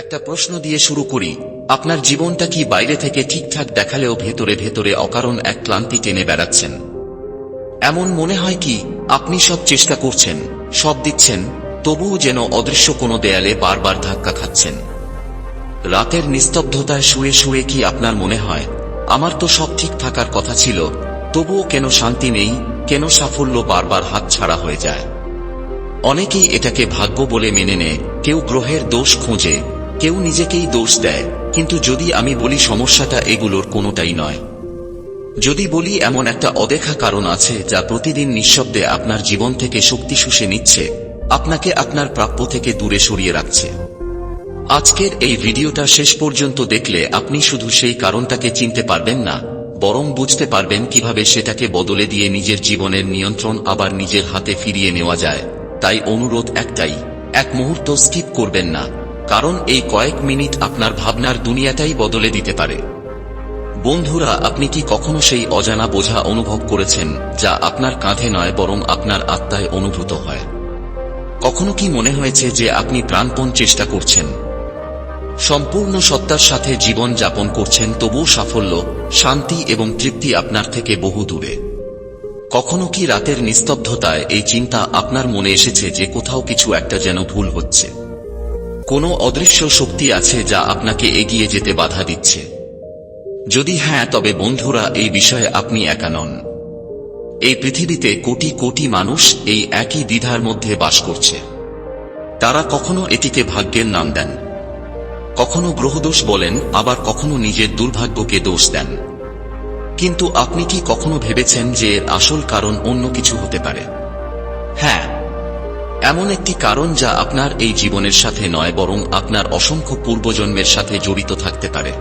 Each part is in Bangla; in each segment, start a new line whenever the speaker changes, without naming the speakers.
একটা প্রশ্ন দিয়ে শুরু করি, আপনার জীবনটা কি বাইরে থেকে ঠিকঠাক দেখালেও ভেতরে ভেতরে অকারণ এক ক্লান্তি টেনে বেড়াচ্ছেন? এমন মনে হয় কি, আপনি সব চেষ্টা করছেন, সব দিচ্ছেন, তবুও যেন অদৃশ্য কোনো দেয়ালে বারবার ধাক্কা খাচ্ছেন। রাতের নিস্তব্ধতায় শুয়ে শুয়ে কি আপনার মনে হয়, আমার তো সব ঠিক থাকার কথা ছিল, তবুও কেন শান্তি নেই, কেন সাফল্য বারবার হাত ছাড়া হয়ে যায়? অনেকেই এটাকে ভাগ্য বলে মেনে নেয়, কেউ গ্রহের দোষ খোঁজে কেউ নিজেকেই দোষ দেয়, কিন্তু যদি আমি বলি সমস্যাটা এগুলোর কোনোটাই নয়। যদি বলি এমন একটা অদেখা কারণ আছে যা প্রতিদিন নিঃশব্দে আপনার জীবন থেকে শক্তি শুষে নিচ্ছে, আপনাকে আপনার প্রাপ্য থেকে দূরে সরিয়ে রাখছে। আজকের এই ভিডিওটা শেষ পর্যন্ত দেখলে আপনি শুধু সেই কারণটাকে চিনতে পারবেন না, বরং বুঝতে পারবেন কীভাবে সেটাকে বদলে দিয়ে নিজের জীবনের নিয়ন্ত্রণ আবার নিজের হাতে ফিরিয়ে নেওয়া যায়। তাই অনুরোধ একটাই, এক মুহূর্ত স্কিপ করবেন না। কারণ এই কয়েক মিনিট আপনার ভাবনার দুনিয়াটাই বদলে দিতে পারে। বন্ধুরা, আপনি কি কখনো সেই অজানা বোঝা অনুভব করেছেন, যা আপনার কাঁধে নয় বরং আপনার আত্মায় অনুভূত হয়? কখনো কি মনে হয়েছে যে আপনি প্রাণপণ চেষ্টা করছেন? সম্পূর্ণ সত্তার সাথে জীবন যাপন করছেন, তবুও সাফল্য, শান্তি এবং তৃপ্তি আপনার থেকে বহু দূরে। কখনো কি রাতের নিস্তব্ধতায় এই চিন্তা আপনার মনে এসেছে যে কোথাও কিছু একটা যেন ভুল হচ্ছে? কোনো অদৃশ্য শক্তি আছে যা আপনাকে এগিয়ে যেতে বাধা দিচ্ছে। যদি হ্যাঁ তবে বন্ধুরা, এই বিষয়ে আপনি একা নন। এই পৃথিবীতে কোটি কোটি মানুষ এই একই দ্বিধার মধ্যে বাস করছে। তারা কখনো এটিকে ভাগ্যের নাম দেন। কখনো গ্রহদোষ বলেন, আবার কখনো নিজের দুর্ভাগ্যকে দোষ দেন। কিন্তু আপনি কি কখনো ভেবেছেন যে আসল কারণ অন্য কিছু হতে পারে? হ্যাঁ এমন একটি কারণ যা আপনার এই জীবনের সাথে নয়, বরং আপনার অসংখ্য পূর্বজন্মের সাথে জড়িত থাকতে পারে।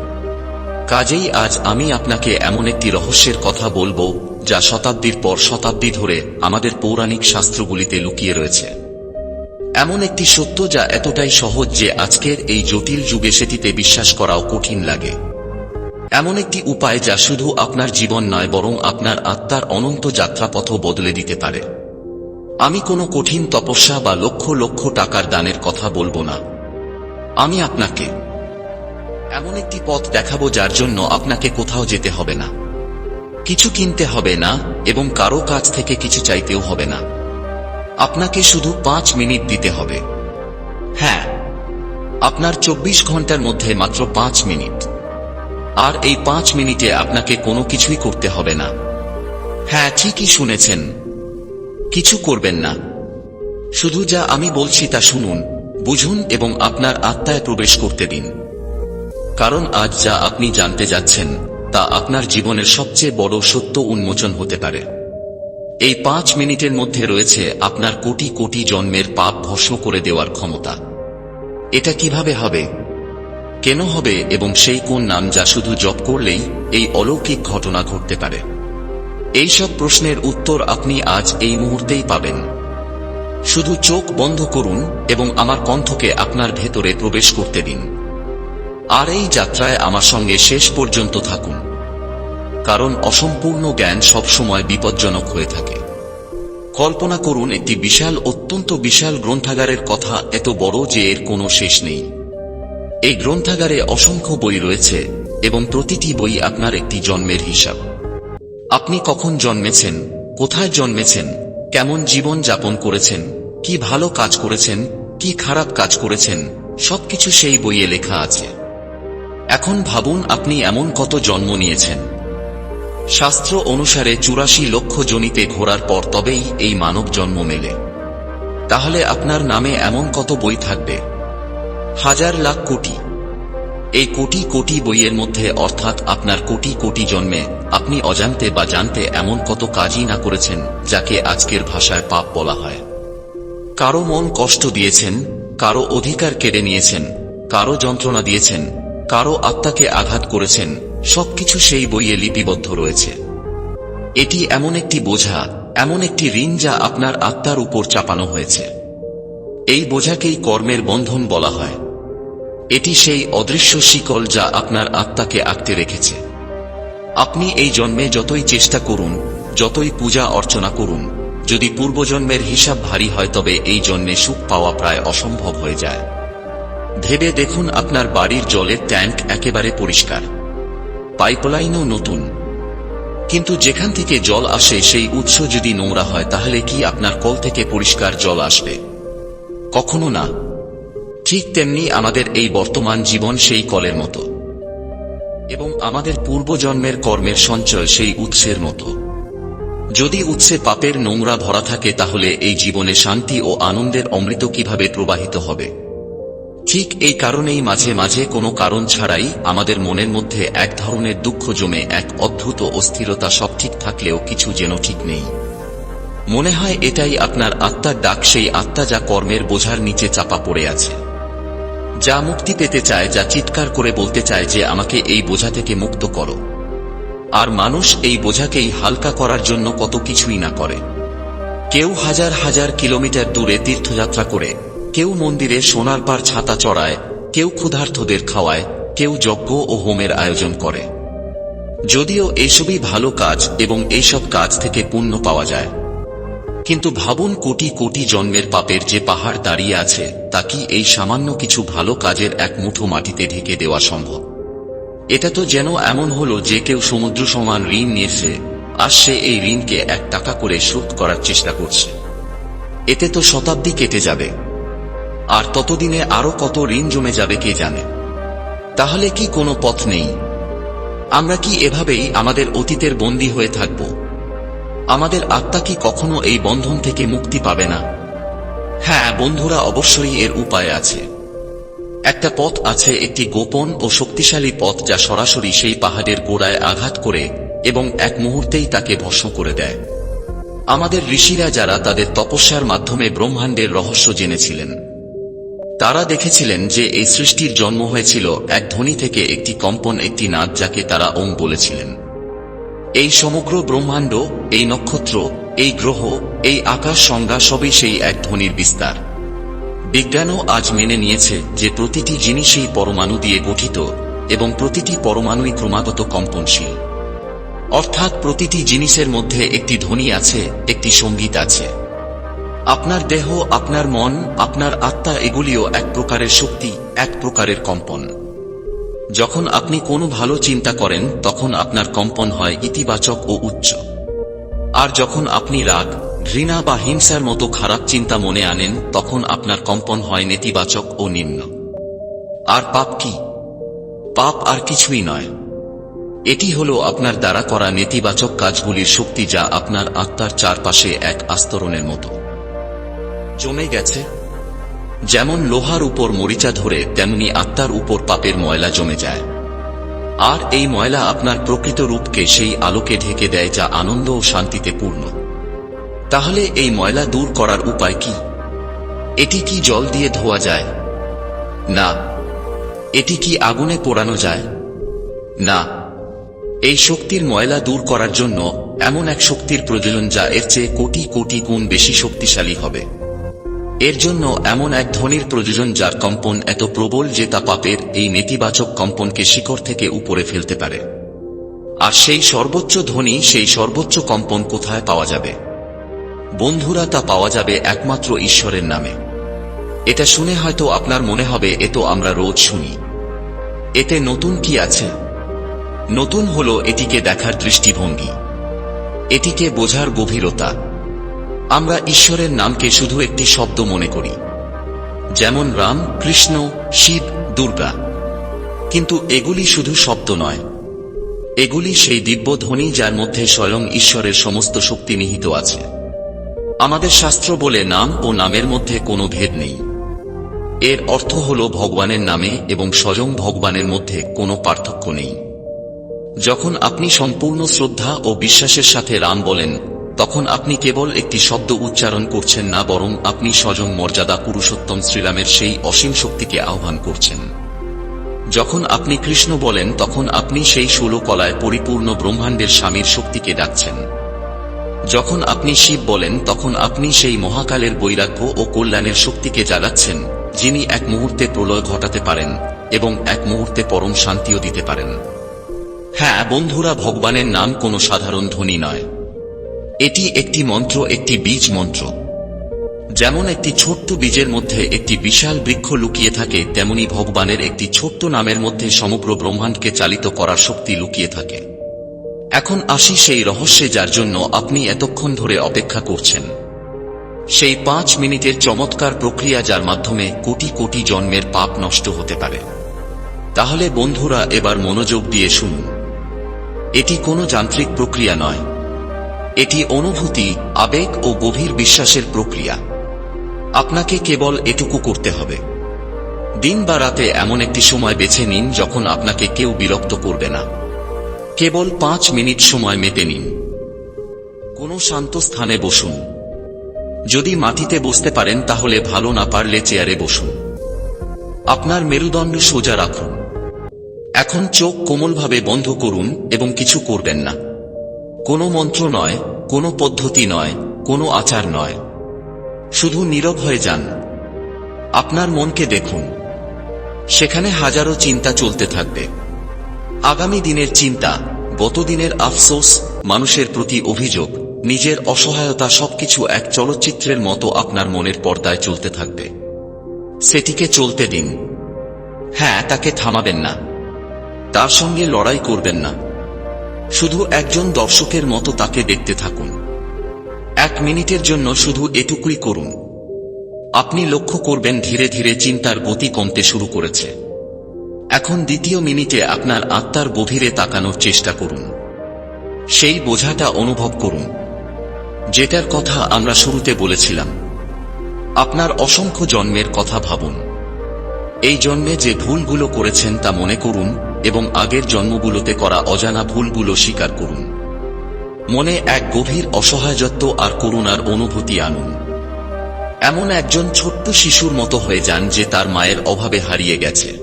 কাজেই আজ আমি আপনাকে এমন একটি রহস্যের কথা বলব, যা শতাব্দীর পর শতাব্দী ধরে আমাদের পৌরাণিক শাস্ত্রগুলিতে লুকিয়ে রয়েছে। এমন একটি সত্য যা এতটাই সহজ যে আজকের এই জটিল যুগে সেটিতে বিশ্বাস করাও কঠিন লাগে। এমন একটি উপায় যা শুধু আপনার জীবন নয়, বরং আপনার আত্মার অনন্ত যাত্রাপথও বদলে দিতে পারে। আমি কোনো কঠিন তপস্যা বা লক্ষ লক্ষ টাকার দানের কথা বলব না। আমি আপনাকে এমন একটি পথ দেখাবো যার জন্য আপনাকে কোথাও যেতে হবে না। কিছু কিনতে হবে না এবং কারও কাছ থেকে কিছু চাইতেও হবে না। আপনাকে শুধু পাঁচ মিনিট দিতে হবে। হ্যাঁ আপনার চব্বিশ ঘণ্টার মধ্যে মাত্র পাঁচ মিনিট। আর এই পাঁচ মিনিটে আপনাকে কোনো কিছুই করতে হবে না। হ্যাঁ ঠিকই শুনেছেন। কিছু করবেন না। শুধু যা আমি বলছি তা শুনুন, বুঝুন এবং আপনার আত্মায় প্রবেশ করতে দিন। কারণ আজ যা আপনি জানতে যাচ্ছেন, তা আপনার জীবনের সবচেয়ে বড় সত্য উন্মোচন হতে পারে। এই পাঁচ মিনিটের মধ্যে রয়েছে আপনার কোটি কোটি জন্মের পাপ ভস্ম করে দেওয়ার ক্ষমতা। এটা কীভাবে হবে? কেন হবে এবং সেই কোন নাম যা শুধু জপ করলেই এই অলৌকিক ঘটনা ঘটতে পারে? এই সব প্রশ্নের উত্তর আপনি আজ এই মুহূর্তেই পাবেন। শুধু চোখ বন্ধ করুন এবং আমার কণ্ঠকে আপনার ভেতরে প্রবেশ করতে দিন। আর এই যাত্রায় আমার সঙ্গে শেষ পর্যন্ত থাকুন। কারণ অসম্পূর্ণ জ্ঞান সবসময় বিপজ্জনক হয়ে থাকে। কল্পনা করুন একটি বিশাল, অত্যন্ত বিশাল গ্রন্থাগারের কথা এত বড় যে এর কোনো শেষ নেই। এই গ্রন্থাগারে অসংখ্য বই রয়েছে এবং প্রতিটি বই আপনার একটি জন্মের হিসাব। আপনি কখন জন্মেছেন? কোথায় জন্মেছেন? কেমন জীবন যাপন করেছেন? কি ভালো কাজ করেছেন? কি খারাপ কাজ করেছেন? সবকিছু সেই বইয়ে লেখা আছে। এখন ভাবুন আপনি এমন কত জন্ম নিয়েছেন। শাস্ত্র অনুসারে চুরাশি লক্ষ জনিতে ঘোরার পর তবেই এই মানব জন্ম মেলে। তাহলে আপনার নামে এমন কত বই থাকবে? হাজার লাখ কোটি। এই কোটি কোটি বইয়ের মধ্যে অর্থাৎ আপনার কোটি কোটি জন্মে আপনি অজান্তে বা জানতে এমন কত কাজই না করেছেন, যাকে আজকের ভাষায় পাপ বলা হয়। কারও মন কষ্ট দিয়েছেন, কারও অধিকার কেড়ে নিয়েছেন, কারও যন্ত্রণা দিয়েছেন, কারও আত্মাকে আঘাত করেছেন, সবকিছু সেই বইয়ে লিপিবদ্ধ রয়েছে। এটি এমন একটি বোঝা, এমন একটি ঋণ যা আপনার আত্মার উপর চাপানো হয়েছে। এই বোঝাকেই কর্মের বন্ধন বলা হয়। এটি সেই অদৃশ্য শিকল যা আপনার আত্মাকে আঁকতে রেখেছে। আপনি এই জন্মে যতই চেষ্টা করুন, যতই পূজা অর্চনা করুন, যদি পূর্বজন্মের হিসাব ভারী হয় তবে এই জন্মে সুখ পাওয়া প্রায় অসম্ভব হয়ে যায়। ভেবে দেখুন আপনার বাড়ির জলের ট্যাঙ্ক একেবারে পরিষ্কার। পাইপলাইনও নতুন। কিন্তু যেখান থেকে জল আসে সেই উৎস যদি নোংরা হয় তাহলে কি আপনার কল থেকে পরিষ্কার জল আসবে? কখনো না। ঠিক তেমনি আমাদের এই বর্তমান জীবন সেই কলের মতো। এবং আমাদের পূর্বজন্মের কর্মের সঞ্চয় সেই উৎসের মতো। যদি উৎসে পাপের নোংরা ভরা থাকে তাহলে এই জীবনে শান্তি ও আনন্দের অমৃত কীভাবে প্রবাহিত হবে? ঠিক এই কারণেই মাঝে মাঝে কোনো কারণ ছাড়াই আমাদের মনের মধ্যে এক ধরনের দুঃখ জমে এক অদ্ভুত অস্থিরতা সব ঠিক থাকলেও কিছু যেন ঠিক নেই। মনে হয় এটাই আপনার আত্মার ডাক, সেই আত্মা যা কর্মের বোঝার নিচে চাপা পড়ে আছে। যা মুক্তি পেতে চায়, যা চিৎকার করে বলতে চায় যে আমাকে এই বোঝা থেকে মুক্ত করো। আর মানুষ এই বোঝাকেই হালকা করার জন্য কত কিছুই না করে। কেউ হাজার হাজার কিলোমিটার দূরে তীর্থযাত্রা করে, কেউ মন্দিরে সোনার পার ছাতা চড়ায়, কেউ ক্ষুধার্থদের খাওয়ায়, কেউ যজ্ঞ ও হোমের আয়োজন করে। যদিও এসবই ভালো কাজ এবং এইসব কাজ থেকে পুণ্য পাওয়া যায়। কিন্তু ভাবুন কোটি কোটি জন্মের পাপের যে পাহাড় দাঁড়িয়ে আছে, তা কি এই সামান্য কিছু ভালো কাজের এক মুঠো মাটিতে ঢেকে দেওয়া সম্ভব? এটা তো যেন এমন হলো যে কেউ সমুদ্র সমান ঋণ নিয়েছে, আর সে এই ঋণকে এক টাকা করে শোধ করার চেষ্টা করছে। এতে তো শতাব্দী কেটে যাবে। আর ততদিনে আরও কত ঋণ জমে যাবে কে জানে? তাহলে কি কোনো পথ নেই? আমরা কি এভাবেই আমাদের অতীতের বন্দী হয়ে থাকব? আমাদের আত্মা কি কখনো এই বন্ধন থেকে মুক্তি পাবে না? হ্যাঁ বন্ধুরা অবশ্যই এর উপায় আছে। একটা পথ আছে একটি গোপন ও শক্তিশালী পথ যা সরাসরি সেই পাহাড়ের গোড়ায় আঘাত করে এবং এক মুহূর্তেই তাকে ভস্ম করে দেয়। আমাদের ঋষিরা যারা তাদের তপস্যার মাধ্যমে ব্রহ্মাণ্ডের রহস্য জেনেছিলেন, তারা দেখেছিলেন যে এই সৃষ্টির জন্ম হয়েছিল এক ধ্বনি থেকে একটি কম্পন একটি নাদ যাকে তারা ওম বলেছিলেন। এই সমগ্র ব্রহ্মাণ্ড, এই নক্ষত্র, এই গ্রহ, এই আকাশ সংজ্ঞা সবই সেই এক ধ্বনির বিস্তার। বিজ্ঞানও আজ মেনে নিয়েছে যে প্রতিটি জিনিসই পরমাণু দিয়ে গঠিত এবং প্রতিটি পরমাণুই ক্রমাগত কম্পনশীল। অর্থাৎ প্রতিটি জিনিসের মধ্যে একটি ধ্বনি আছে, একটি সংগীত আছে। আপনার দেহ, আপনার মন, আপনার আত্মা এগুলিও এক প্রকারের শক্তি, এক প্রকারের কম্পন। যখন আপনি কোনো ভালো চিন্তা করেন, তখন আপনার কম্পন হয় ইতিবাচক ও উচ্চ। আর যখন আপনি রাগ, ঘৃণা বা হিংসার মতো খারাপ চিন্তা মনে আনেন, তখন আপনার কম্পন হয় নেতিবাচক ও নিম্ন। আর পাপ কি? পাপ আর কিছুই নয়। এটি হল আপনার দ্বারা করা নেতিবাচক কাজগুলির শক্তি যা আপনার আত্মার চারপাশে এক আস্তরণের মতো। জমে গেছে যেমন লোহার উপর মরিচা ধরে, তেমনি আত্মার উপর পাপের ময়লা জমে যায়। আর এই ময়লা আপনার প্রকৃত রূপকে সেই আলোকে ঢেকে দেয় যা আনন্দ ও শান্তিতে পূর্ণ। তাহলে এই ময়লা দূর করার উপায় কি? এটি কি জল দিয়ে ধোয়া যায়? না। এটি কি আগুনে পোড়ানো যায়? না। এই শক্তির ময়লা দূর করার জন্য এমন এক শক্তির প্রয়োজন যা এর চেয়ে কোটি কোটি গুণ বেশি শক্তিশালী হবে। এর জন্য এমন এক ধ্বনির প্রয়োজন যার কম্পন এত প্রবল যে তা পাপের এই নেতিবাচক কম্পনকে শিকড় থেকে উপরে ফেলতে পারে। আর সেই সর্বোচ্চ ধ্বনি সেই সর্বোচ্চ কম্পন কোথায় পাওয়া যাবে? বন্ধুরা, তা পাওয়া যাবে একমাত্র ঈশ্বরের নামে। এটা শুনে হয়তো আপনার মনে হবে, এ তো আমরা রোজ শুনি। এতে নতুন কি আছে? নতুন হলো এটিকে দেখার দৃষ্টিভঙ্গি। এটিকে বোঝার গভীরতা। আমরা ঈশ্বরের নামকে শুধু একটি শব্দ মনে করি, যেমন রাম, কৃষ্ণ, শিব, দুর্গা। কিন্তু এগুলি শুধু শব্দ নয়। এগুলি সেই দিব্য ধ্বনি যার মধ্যে স্বয়ং ঈশ্বরের সমস্ত শক্তি নিহিত আছে। আমাদের শাস্ত্র বলে নাম ও নামের মধ্যে কোনো ভেদ নেই। এর অর্থ হল ভগবানের নামে এবং স্বয়ং ভগবানের মধ্যে কোনো পার্থক্য নেই। যখন আপনি সম্পূর্ণ শ্রদ্ধা ও বিশ্বাসের সাথে রাম বলেন তখন আপনি কেবল একটি শব্দ উচ্চারণ করছেন না, বরং আপনি স্বয়ং মর্যাদা পুরুষোত্তম শ্রীরামের সেই অসীম শক্তিকে আহ্বান করছেন। যখন আপনি কৃষ্ণ বলেন, তখন আপনি সেই ষোলো কলায় পরিপূর্ণ ব্রহ্মাণ্ডের স্বামীর শক্তিকে ডাকছেন। যখন আপনি শিব বলেন, তখন আপনি সেই মহাকালের বৈরাগ্য ও কল্যাণের শক্তিকে জাগাচ্ছেন, যিনি এক মুহূর্তে প্রলয় ঘটাতে পারেন এবং এক মুহূর্তে পরম শান্তিও দিতে পারেন। হ্যাঁ বন্ধুরা, ভগবানের নাম কোনো সাধারণ ধ্বনি নয়। এটি একটি মন্ত্র, একটি বীজ মন্ত্র। যেমন একটি ছোট্ট বীজের মধ্যে একটি বিশাল বৃক্ষ লুকিয়ে থাকে, তেমনি ভগবানের একটি ছোট্ট নামের মধ্যে সমগ্র ব্রহ্মাণ্ডকে চালিত করার শক্তি লুকিয়ে থাকে। এখন আসি সেই রহস্যে যার জন্য আপনি এতক্ষণ ধরে অপেক্ষা করছেন। সেই পাঁচ মিনিটের চমৎকার প্রক্রিয়া যার মাধ্যমে কোটি কোটি জন্মের পাপ নষ্ট হতে পারে। তাহলে বন্ধুরা, এবার মনোযোগ দিয়ে শুনুন। এটি কোনো যান্ত্রিক প্রক্রিয়া নয় এটি অনুভূতি, আবেগ ও গভীর বিশ্বাসের প্রক্রিয়া। আপনাকে কেবল এটুকু করতে হবে। দিন বা রাতে এমন একটি সময় বেছে নিন যখন আপনাকে কেউ বিরক্ত করবে না। কেবল পাঁচ মিনিট সময় মেতে নিন। কোনো শান্ত স্থানে বসুন। যদি মাটিতে বসতে পারেন তাহলে ভালো না পারলে চেয়ারে বসুন। আপনার মেরুদণ্ড সোজা রাখুন। এখন চোখ কোমলভাবে বন্ধ করুন এবং কিছু করবেন না। কোনো মন্ত্র নয়, কোনো পদ্ধতি নয়, কোনো আচার নয়। শুধু নীরব হয়ে যান। আপনার মনকে দেখুন। সেখানে হাজারো চিন্তা চলতে থাকবে। আগামী দিনের চিন্তা, গতদিনের আফসোস, মানুষের প্রতি অভিযোগ, নিজের অসহায়তা সবকিছু এক চলচ্চিত্রের মতো আপনার মনের পর্দায় চলতে থাকবে। সেটিকে চলতে দিন। হ্যাঁ তাকে থামাবেন না। তার সঙ্গে লড়াই করবেন না। শুধু একজন দর্শকের মতো তাকে দেখতে থাকুন। এক মিনিটের জন্য শুধু এটুকুই করুন। আপনি লক্ষ্য করবেন ধীরে ধীরে চিন্তার গতি কমতে শুরু করেছে। এখন দ্বিতীয় মিনিটে আপনার আত্মার গভীরে তাকানোর চেষ্টা করুন। সেই বোঝাটা অনুভব করুন। যেটার কথা আমরা শুরুতে বলেছিলাম। আপনার অসংখ্য জন্মের কথা ভাবুন। এই জন্মে যে ভুলগুলো করেছেন তা মনে করুন এবং আগের জন্মগুলোতে করা অজানা ভুলগুলো স্বীকার করুন। মনে এক গভীর অসহায়ত্ব আর করুণার অনুভূতি আনুন। এমন একজন ছোট্ট শিশুর মতো হয়ে যান যে তার মায়ের অভাবে হারিয়ে গেছে।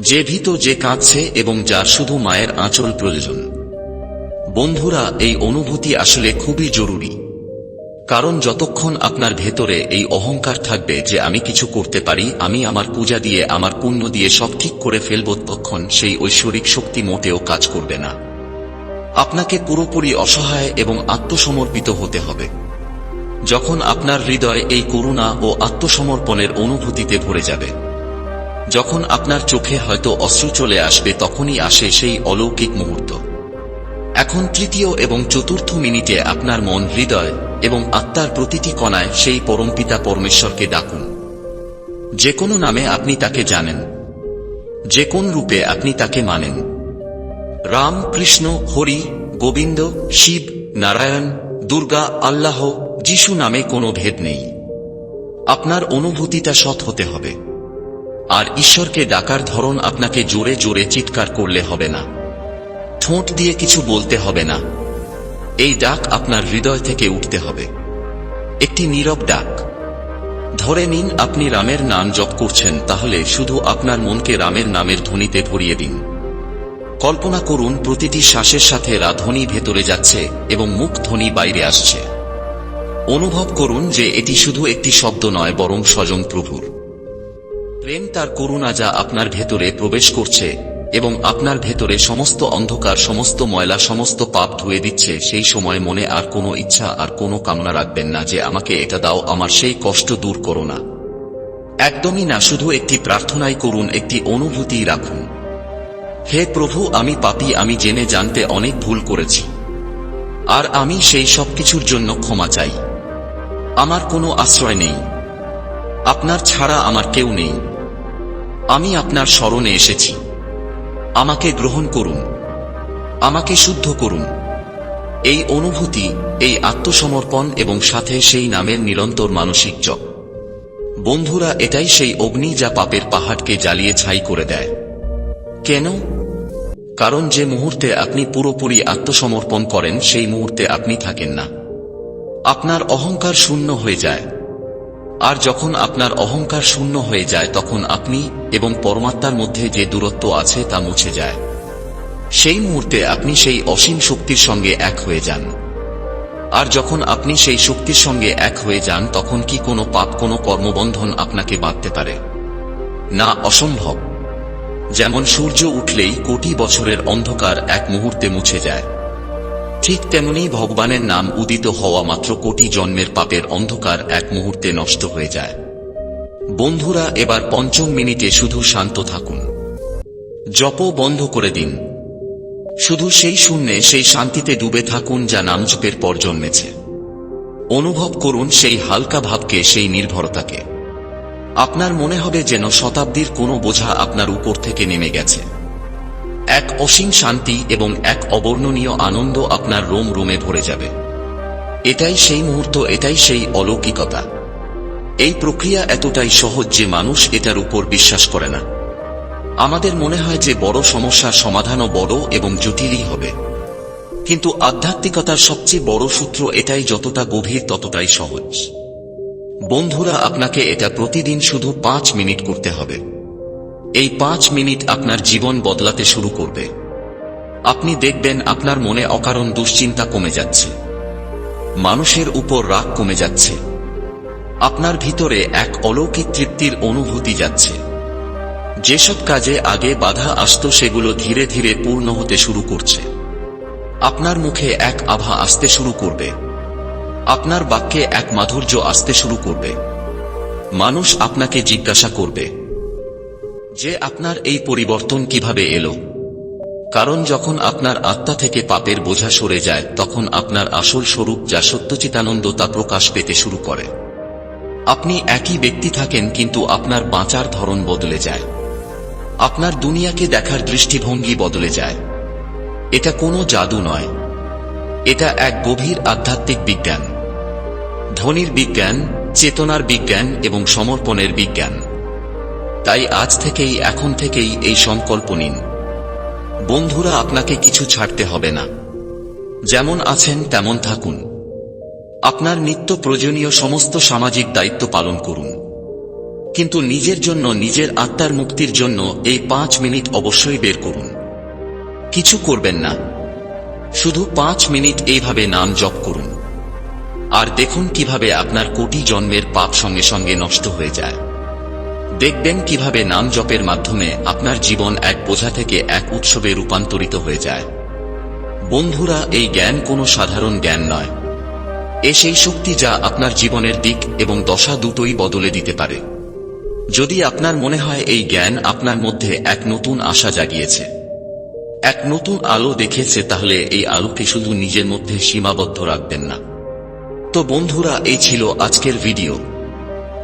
যে ভীত যে কাঁদছে এবং যার শুধু মায়ের আঁচল প্রয়োজন। বন্ধুরা, এই অনুভূতি আসলে খুবই জরুরি। কারণ যতক্ষণ আপনার ভেতরে এই অহংকার থাকবে যে আমি কিছু করতে পারি, আমি আমার পূজা দিয়ে, আমার পুণ্য দিয়ে সব ঠিক করে ফেলব তখন সেই ঐশ্বরিক শক্তি মোটেও কাজ করবে না। আপনাকে পুরোপুরি অসহায় এবং আত্মসমর্পিত হতে হবে। যখন আপনার হৃদয় এই করুণা ও আত্মসমর্পণের অনুভূতিতে ভরে যাবে, যখন আপনার চোখে হয়তো অশ্রু চলে আসবে, তখনই আসে সেই অলৌকিক মুহূর্ত। এখন তৃতীয় এবং চতুর্থ মিনিটে আপনার মন হৃদয় এবং আত্মার প্রতিটি কণায় সেই পরমপিতা পরমেশ্বরকে ডাকুন। যে কোনো নামে আপনি তাকে জানেন। যে কোন রূপে আপনি তাকে মানেন। রাম, কৃষ্ণ, হরি, গোবিন্দ, শিব, নারায়ণ, দুর্গা, আল্লাহ, যিশু নামে কোনো ভেদ নেই। আপনার অনুভূতিটা সৎ হতে হবে। আর ঈশ্বরকে ডাকার ধরন আপনাকে জোরে জোরে চিৎকার করলে হবে না। ঠোঁট দিয়ে কিছু বলতে হবে না। এই ডাক আপনার হৃদয় থেকে উঠতে হবে। একটি নীরব ডাক। ধরে নিন আপনি রামের নাম জপ করছেন, তাহলে শুধু আপনার মনকে রামের নামের ধ্বনিতে ভরিয়ে দিন। কল্পনা করুন প্রতিটি শ্বাসের সাথে রাধ্বনি ভেতরে যাচ্ছে এবং মুখ ধ্বনি বাইরে আসছে। অনুভব করুন যে এটি শুধু একটি শব্দ নয়, বরং স্বজন প্রভুর। প্রেম তার করুণা যা আপনার ভেতরে প্রবেশ করছে এবং আপনার ভেতরে সমস্ত অন্ধকার, সমস্ত ময়লা, সমস্ত পাপ ধুয়ে দিচ্ছে। সেই সময় মনে আর কোনো ইচ্ছা আর কোনো কামনা রাখবেন না যে আমাকে এটা দাও, আমার সেই কষ্ট দূর করো না। একদমই না, শুধু একটি প্রার্থনাই করুন, একটি অনুভূতি রাখুন। হে প্রভু, আমি পাপি, আমি জেনে জানতে অনেক ভুল করেছি। আর আমি সেই সব কিছুর জন্য ক্ষমা চাই। আমার কোনো আশ্রয় নেই। আপনার ছাড়া আমার কেউ নেই। আমি আপনার স্মরণে এসেছি। আমাকে গ্রহণ করুন। আমাকে শুদ্ধ করুন। এই অনুভূতি, এই আত্মসমর্পণ এবং সাথে সেই নামের নিরন্তর মানসিক জপ। বন্ধুরা, এটাই সেই অগ্নি যা পাপের পাহাড়কে জ্বালিয়ে ছাই করে দেয়। কেন? কারণ যে মুহূর্তে আপনি পুরোপুরি আত্মসমর্পণ করেন, সেই মুহূর্তে আপনি থাকেন না। আপনার অহংকার শূন্য হয়ে যায়। আর যখন আপনার অহংকার শূন্য হয়ে যায়, তখন আপনি এবং পরমাত্মার মধ্যে যে দূরত্ব আছে, তা মুছে যায়। সেই মুহূর্তে আপনি সেই অসীম শক্তির সঙ্গে এক হয়ে যান। আর যখন আপনি সেই শক্তির সঙ্গে এক হয়ে যান, তখন কি কোনো পাপ, কোনো কর্মবন্ধন আপনাকে বাঁধতে পারে? না, অসম্ভব। যেমন সূর্য উঠলেই কোটি বছরের অন্ধকার এক মুহূর্তে মুছে যায়। ঠিক তেমনি ভগবানের নাম উদিত হওয়া মাত্র কোটি জন্মের পাপের অন্ধকার এক মুহূর্তে নষ্ট হয়ে যায়। বন্ধুরা, এবার পঞ্চম মিনিটে শুধু শান্ত থাকুন। জপ বন্ধ করে দিন। শুধু সেই শূন্যে, সেই শান্তিতে ডুবে থাকুন যা নামজপের পর জন্মেছে। অনুভব করুন সেই হালকা ভাবকে, সেই নির্ভরতাকে। আপনার মনে হবে যেন শতাব্দীর কোনো বোঝা আপনার উপর থেকে নেমে গেছে। এক অসীম শান্তি এবং এক অবর্ণনীয় আনন্দ আপনার রোম রোমে ভরে যাবে। এটাই সেই মুহূর্ত, এটাই সেই অলৌকিকতা। এই প্রক্রিয়া এতটাই সহজ যে মানুষ এটার উপর বিশ্বাস করে না। আমাদের মনে হয় যে বড় সমস্যার সমাধানও বড় এবং জটিলই হবে। কিন্তু আধ্যাত্মিকতার সবচেয়ে বড় সূত্র এটাই যতটা গভীর, ততটাই সহজ। বন্ধুরা, আপনাকে এটা প্রতিদিন শুধু পাঁচ মিনিট করতে হবে। এই পাঁচ মিনিট আপনার জীবন বদলাতে শুরু করবে। আপনি দেখবেন আপনার মনে অকারণ দুশ্চিন্তা কমে যাচ্ছে। মানুষের উপর রাগ কমে যাচ্ছে। আপনার ভিতরে এক অলৌকিক তৃপ্তির অনুভূতি যাচ্ছে। যেসব কাজে আগে বাধা আসত সেগুলো ধীরে ধীরে পূর্ণ হতে শুরু করছে। আপনার মুখে এক আভা আসতে শুরু করবে। আপনার বাক্যে এক মাধুর্য আসতে শুরু করবে। মানুষ আপনাকে জিজ্ঞাসা করবে যে আপনার এই পরিবর্তন কীভাবে এলো? কারণ যখন আপনার আত্মা থেকে পাপের বোঝা সরে যায়, তখন আপনার আসল স্বরূপ যা সত্যচিতানন্দ তা প্রকাশ পেতে শুরু করে। আপনি একই ব্যক্তি থাকেন, কিন্তু আপনার বাঁচার ধরন বদলে যায়। আপনার দুনিয়াকে দেখার দৃষ্টিভঙ্গি বদলে যায়। এটা কোনো জাদু নয়। এটা এক গভীর আধ্যাত্মিক বিজ্ঞান। ধনির বিজ্ঞান, চেতনার বিজ্ঞান এবং সমর্পণের বিজ্ঞান। তাই আজ থেকেই, এখন থেকেই এই সংকল্প নিন। বন্ধুরা, আপনাকে কিছু ছাড়তে হবে না। যেমন আছেন, তেমন থাকুন। আপনার নিত্য প্রয়োজনীয় সমস্ত সামাজিক দায়িত্ব পালন করুন। কিন্তু নিজের জন্য, নিজের আত্মার মুক্তির জন্য এই পাঁচ মিনিট অবশ্যই বের করুন। কিছু করবেন না। শুধু পাঁচ মিনিট এইভাবে নাম জপ করুন। আর দেখুন কীভাবে আপনার কোটি জন্মের পাপ সঙ্গে সঙ্গে নষ্ট হয়ে যায়। দেখবেন কীভাবে নাম জপের মাধ্যমে আপনার জীবন এক বোঝা থেকে এক উৎসবে রূপান্তরিত হয়ে যায়। বন্ধুরা, এই জ্ঞান কোনো সাধারণ জ্ঞান নয়। এ সেই শক্তি যা আপনার জীবনের দিক এবং দশা দুটোই বদলে দিতে পারে। যদি আপনার মনে হয় এই জ্ঞান আপনার মধ্যে এক নতুন আশা জাগিয়েছে, এক নতুন আলো দেখেছে, তাহলে এই আলোকে শুধু নিজের মধ্যে সীমাবদ্ধ রাখবেন না। তো বন্ধুরা, এই ছিল আজকের ভিডিও।